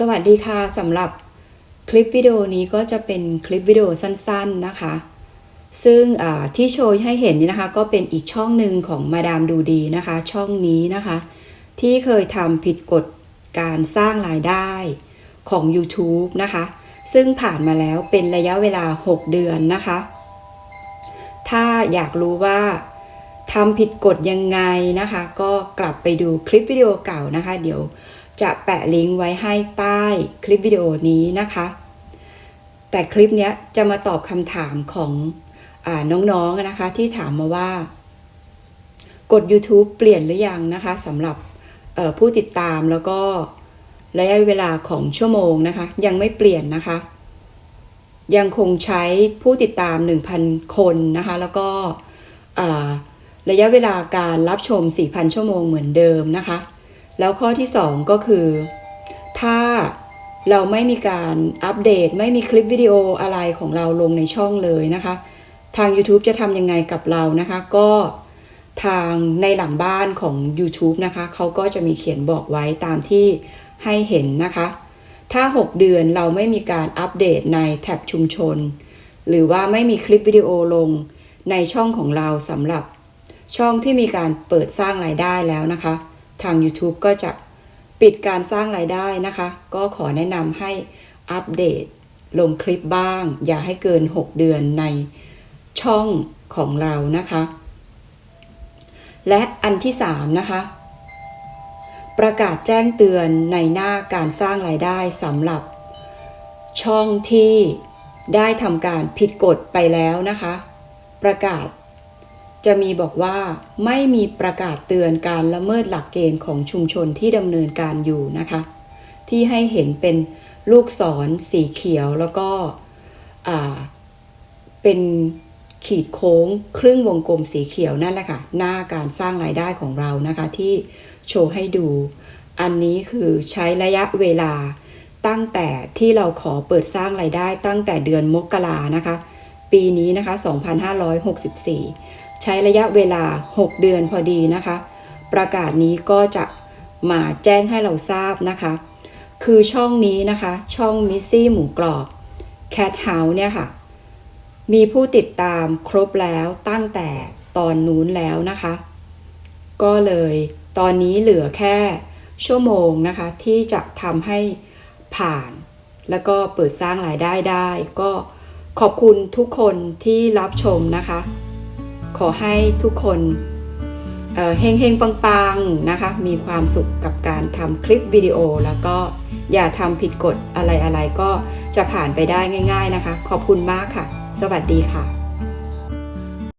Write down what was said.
สวัสดีค่ะสำหรับคลิปวิดีโอนี้ก็จะเป็นคลิปวิดีโอสั้นๆนะคะ ซึ่งที่โชว์ให้เห็นนี่นะคะ ก็เป็นอีกช่องหนึ่งของมาดามดูดีนะคะ ช่องนี้นะคะ ที่เคยทำผิดกฎการสร้างรายได้ของ YouTube นะคะ ซึ่งผ่านมาแล้วเป็นระยะเวลา 6 เดือนนะคะ ถ้าอยากรู้ว่าทำผิดกฎยังไงนะคะ ก็กลับไปดูคลิปวิดีโอเก่านะคะ เดี๋ยว จะแปะลิงก์ไว้ให้ใต้คลิปวิดีโอนี้นะคะ แต่คลิปนี้จะมาตอบคำถามของอน้องๆนะคะที่ถามมาว่า กด YouTube เปลี่ยนหรือยังนะคะสำหรับผู้ติดตามแล้วก็ระยะเวลาของชั่วโมงนะคะ ยังไม่เปลี่ยนนะคะ ยังคงใช้ผู้ติดตาม 1,000 คนนะคะ แล้วก็ระยะเวลาการรับชม 4,000 ชั่วโมงเหมือนเดิมนะคะ แล้วข้อที่ 2 ก็คือ ถ้าเราไม่มีการอัปเดต ไม่มีคลิปวิดีโออะไรของเราลงในช่องเลยนะคะ ทาง YouTube จะทำยังไงกับเรานะคะ ก็ทางในหลังบ้านของ YouTube นะคะ เขาก็จะมีเขียนบอกไว้ตามที่ให้เห็นนะคะ ถ้า 6 เดือนเราไม่มีการอัปเดตในแท็บชุมชน หรือว่าไม่มีคลิปวิดีโอลงในช่องของเราสำหรับช่องที่มีการเปิดสร้างรายได้แล้วนะคะ ทาง YouTube ก็จะปิดการสร้างรายได้นะคะ ก็ขอแนะนำให้อัปเดตลงคลิปบ้าง อย่าให้เกิน 6 เดือนในช่องของเรานะคะ และอันที่ 3 นะคะ ประกาศแจ้งเตือนในหน้าการสร้างรายได้สำหรับ ช่องที่ได้ทำการผิดกฎไปแล้วนะคะ ประกาศ จะมีบอกว่าไม่มีประกาศเตือนการละเมิดหลักเกณฑ์ของชุมชนที่ดำเนินการอยู่นะคะ ที่ให้เห็นเป็นลูกศรสีเขียวแล้วก็เป็นขีดโค้งครึ่งวงกลมสีเขียวนั่นแหละค่ะ หน้าการสร้างรายได้ของเรานะคะที่โชว์ให้ดู อันนี้คือใช้ระยะเวลาตั้งแต่ที่เราขอเปิดสร้างรายได้ตั้งแต่เดือนมกรานะคะ ปีนี้นะคะ 2564 ใช้ระยะเวลา 6 เดือนพอดีนะคะ ประกาศนี้ก็จะมาแจ้งให้เราทราบนะคะ คือช่องนี้นะคะ ช่องมิซี่หมูกรอบ Cat House เนี่ยค่ะ มีผู้ติดตามครบแล้วตั้งแต่ตอนนู้นแล้วนะคะ ก็เลยตอนนี้เหลือแค่ชั่วโมงนะคะ ที่จะทำให้ผ่าน แล้วก็เปิดสร้างรายได้ได้ ก็ขอบคุณทุกคนที่รับชมนะคะ ขอให้ทุกคนเฮงเฮงปังปังๆนะคะ มีความสุขกับการทำคลิปวิดีโอ แล้วก็อย่าทำผิดกฎอะไรๆ ก็จะผ่านไปได้ง่าย ๆนะคะ ขอบคุณมากค่ะ สวัสดีค่ะ